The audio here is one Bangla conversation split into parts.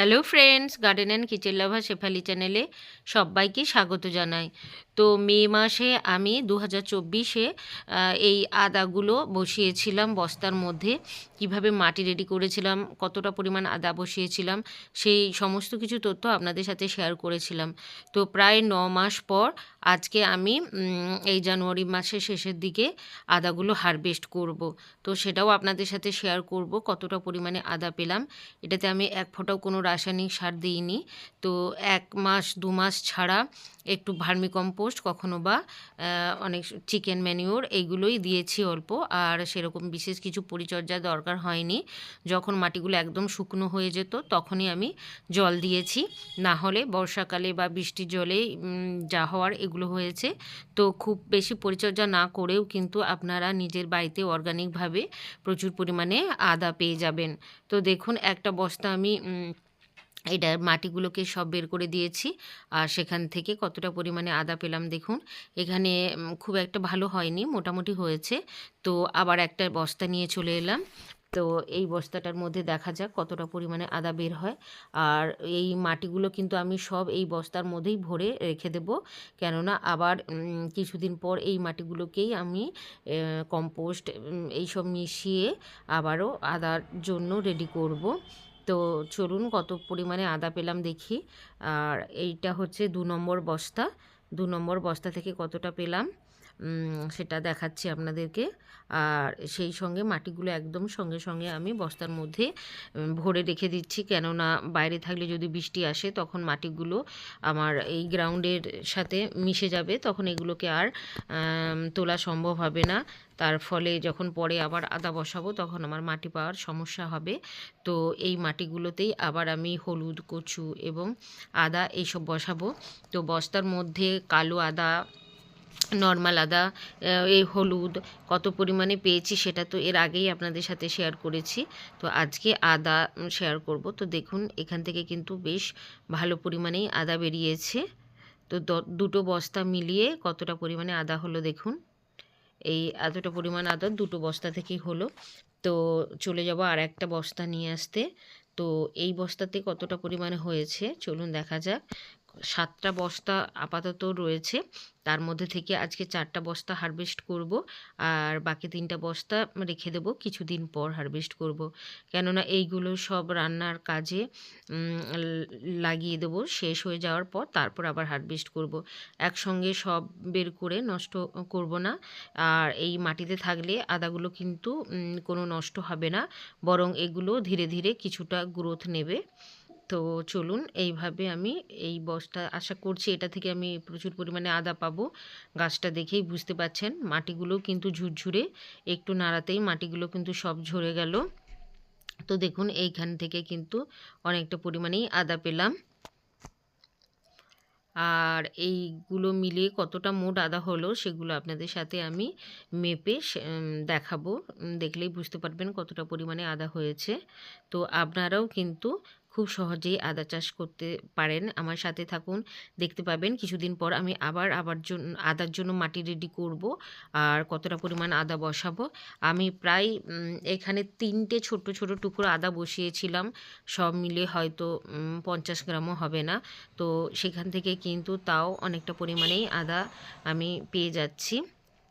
Hello friends garden and kitchen lover Shefali চ্যানেলে সবাইকে স্বাগত জানাই। তো মে মাসে আমি দু হাজার চব্বিশে এই আদাগুলো বসিয়েছিলাম বস্তার মধ্যে। কীভাবে মাটি রেডি করেছিলাম, কতটা পরিমাণ আদা বসিয়েছিলাম, সেই সমস্ত কিছু তথ্য আপনাদের সাথে শেয়ার করেছিলাম। তো প্রায় ন মাস পর আজকে আমি এই জানুয়ারি মাসের শেষের দিকে আদাগুলো হারভেস্ট করব। তো সেটাও আপনাদের সাথে শেয়ার করব, কতটা পরিমাণে আদা পেলাম। এটাতে আমি এক ফোঁটাও কোনো রাসায়নিক সার দিইনি। তো এক মাস, দু মাস ছাড়া একটু ভার্মি কম্পোস্ট কখনো বা অনেক চিকেন ম্যানিওর এইগুলোই দিয়েছি অল্প। আর সেরকম বিশেষ কিছু পরিচর্যা দরকার হয়নি। যখন মাটিগুলো একদম শুকনো হয়ে যেত, তখনই আমি জল দিয়েছি। না হলে বর্ষাকালে বা বৃষ্টির জলে যা হওয়ার এগুলো হয়েছে। তো খুব বেশি পরিচর্যা না করেও কিন্তু আপনারা নিজের বাড়িতে অর্গানিকভাবে প্রচুর পরিমাণে আদা পেয়ে যাবেন। তো দেখুন, একটা বস্তা আমি এটার মাটিগুলোকে সব বের করে দিয়েছি। আর সেখান থেকে কতটা পরিমাণে আদা পেলাম দেখুন, এখানে খুব একটা ভালো হয়নি, মোটামুটি হয়েছে। তো আবার একটা বস্তা নিয়ে চলে এলাম। তো এই বস্তাটার মধ্যে দেখা যাক কতটা পরিমাণে আদা বের হয়। আর এই মাটিগুলো কিন্তু আমি সব এই বস্তার মধ্যেই ভরে রেখে দেব। কেননা আবার কিছুদিন পর এই মাটিগুলোকেই আমি কম্পোস্ট এইসব মিশিয়ে আবারও আদার জন্য রেডি করব। তো চলুন কত পরিমাণে আদা পেলাম দেখি। আর এইটা হচ্ছে দু নম্বর বস্তা। দু নম্বর বস্তা থেকে কতটা পেলাম? সেটা দেখাচ্ছি আপনাদেরকে। আর সেই সঙ্গে মাটিগুলো একদম সঙ্গে সঙ্গে আমি বস্তার মধ্যে ভরে রেখে দিচ্ছি। কেননা বাইরে থাকলে যদি বৃষ্টি আসে, তখন মাটিগুলো আমার এই গ্রাউন্ডের সাথে মিশে যাবে। তখন এগুলোকে আর তোলা সম্ভব হবে না। তার ফলে যখন পরে আবার আদা বসাবো, তখন আমার মাটি পাওয়ার সমস্যা হবে। তো এই মাটিগুলোতেই আবার আমি হলুদ, কচু এবং আদা এইসব বসাবো। তো বস্তার মধ্যে কালো আদা নর্মাল আদা এই হলুদ কত পরিমাণে পেয়েছি সেটা তো এর আগেই আপনাদের সাথে শেয়ার করেছি। তো আজকে আদা শেয়ার করব। তো দেখুন, এখান থেকে কিন্তু বেশ ভালো পরিমাণেই আদা বেরিয়েছে। তো দুটো বস্তা মিলিয়ে কতটা পরিমাণে আদা হলো দেখুন। এই এতটা পরিমাণ আদা দুটো বস্তা থেকেই হলো। তো চলে যাব আর একটা বস্তা নিয়ে আসতে। তো এই বস্তাতে কতটা পরিমাণে হয়েছে, চলুন দেখা যাক। সাতটা বস্তা আপাতত রয়েছে। তার মধ্যে থেকে আজকে চারটা বস্তা হারভেস্ট করব আর বাকি তিনটা বস্তা রেখে দেবো, কিছুদিন পর হারভেস্ট করব। কেননা এইগুলো সব রান্নার কাজে লাগিয়ে দেবো, শেষ হয়ে যাওয়ার পর তারপর আবার হারভেস্ট করব। একসঙ্গে সব বের করে নষ্ট করব না। আর এই মাটিতে থাকলে আদাগুলো কিন্তু কোনো নষ্ট হবে না। বরং এগুলো ধীরে ধীরে কিছুটা গ্রোথ নেবে। তো চলুন এইভাবে আমি এই বস্তা, আশা করছি এটা থেকে আমি প্রচুর পরিমাণে আদা পাবো। গাছটা দেখেই বুঝতে পাচ্ছেন মাটিগুলো কিন্তু ঝুরঝুরে, একটু নাড়াতেই মাটিগুলো কিন্তু সব ঝরে গেল। তো দেখুন, এইখান থেকে কিন্তু অনেকটা পরিমাণেই আদা পেলাম। আর এইগুলো মিলিয়ে কতটা মোট আদা হলো, সেগুলো আপনাদের সাথে আমি মেপে দেখাবো। দেখলেই বুঝতে পারবেন কতটা পরিমাণে আদা হয়েছে। তো আপনারাও কিন্তু খুব সহজেই আদা চাষ করতে পারেন। আমার সাথে থাকুন, দেখতে পাবেন। কিছুদিন পর আমি আবার আবার জন্য আদার জন্য মাটি রেডি করব আর কতটা পরিমাণ আদা বসাবো। আমি প্রায় এখানে তিনটে ছোট ছোট টুকরো আদা বসিয়েছিলাম। সব মিলে হয়তো পঞ্চাশ গ্রামও হবে না। তো সেখান থেকে কিন্তু তাও অনেকটা পরিমাণেই আদা আমি পেয়ে যাচ্ছি।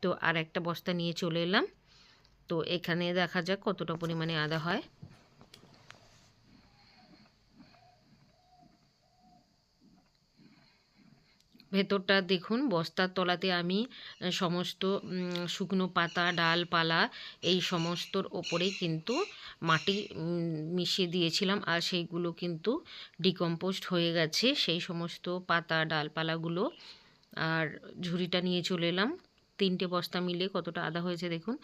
তো আর একটা বস্তা নিয়ে চলে এলাম। তো এখানে দেখা যাক কতটা পরিমাণে আদা হয়। ভেতরটা দেখুন, বস্তার তলাতে আমি সমস্ত শুকনো পাতা, ডালপালা, এই সমস্তর ওপরেই কিন্তু মাটি মিশিয়ে দিয়েছিলাম আর সেইগুলো কিন্তু ডিকম্পোস্ট হয়ে গেছে। সেই সমস্ত পাতা, ডালপালাগুলো আর ঝুড়িটা নিয়ে চলে এলাম। তিনটে বস্তা মিলে কতটা আদা হয়েছে দেখুন।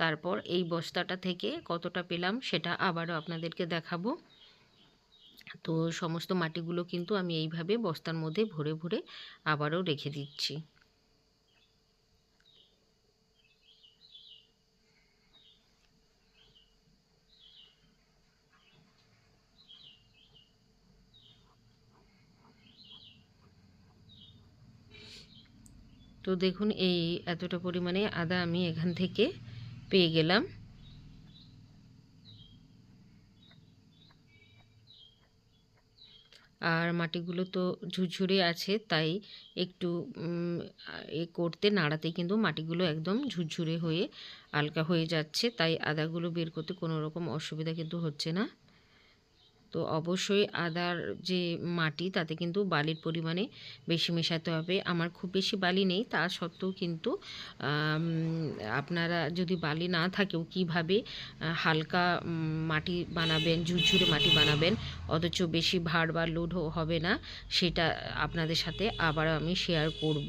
তারপর এই বস্তাটা থেকে কতটা পেলাম সেটা আবারও আপনাদেরকে দেখাবো। তো সমস্ত মাটিগুলো কিন্তু আমি এইভাবে বস্তার মধ্যে ভরে ভরে আবারও রেখে দিচ্ছি। তো দেখুন, এই এতটা পরিমাণে আদা আমি এখান থেকে পেয়ে গেলাম। আর মাটিগুলো তো ঝুরঝুরে আছে, তাই একটু এ করতে নাড়াতে কিন্তু মাটিগুলো একদম ঝুরঝুরে হয়ে আলকা হয়ে যাচ্ছে, তাই আদাগুলো বের করতে কোনো রকম অসুবিধা কিন্তু হচ্ছে না। তো অবশ্যই আদার যে মাটি তাতে কিন্তু বালির পরিমাণে বেশি মেশাতে হবে। আমার খুব বেশি বালি নেই, তা সত্ত্বেও কিন্তু আপনারা যদি বালি না থাকেও কীভাবে হালকা মাটি বানাবেন, ঝুরঝুরে মাটি বানাবেন, অথচ বেশি ভার বা লোড হবে না, সেটা আপনাদের সাথে আবার আমি শেয়ার করব।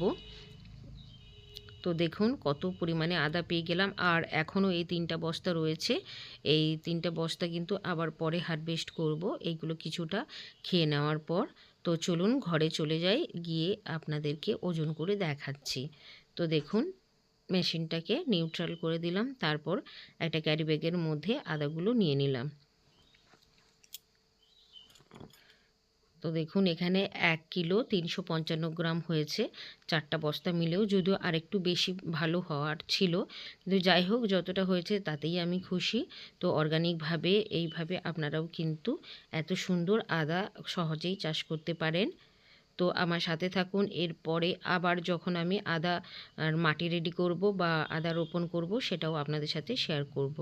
তো দেখুন কত পরিমাণে আদা পেয়ে গেলাম। আর এখনও এই তিনটা বস্তা রয়েছে। এই তিনটা বস্তা কিন্তু আবার পরে হারভেস্ট করব। এইগুলো কিছুটা খেয়ে নেওয়ার পর। তো চলুন ঘরে চলে যাই, গিয়ে আপনাদেরকে ওজন করে দেখাচ্ছি। তো দেখুন মেশিনটাকে নিউট্রাল করে দিলাম। তারপর একটা ক্যারি ব্যাগের মধ্যে আদাগুলো নিয়ে নিলাম। তো দেখুন, এখানে এক কিলো তিনশো পঞ্চান্ন গ্রাম হয়েছে চারটা বস্তা মিলেও, যদিও আরেকটু বেশি ভালো হওয়ার ছিল। কিন্তু যাই হোক, যতটা হয়েছে তাতেই আমি খুশি। তো অর্গানিকভাবে এইভাবে আপনারাও কিন্তু এত সুন্দর আদা সহজেই চাষ করতে পারেন। তো আমার সাথে থাকুন, এরপরে আবার যখন আমি আদা মাটি রেডি করব বা আদা রোপণ করব, সেটাও আপনাদের সাথে শেয়ার করব।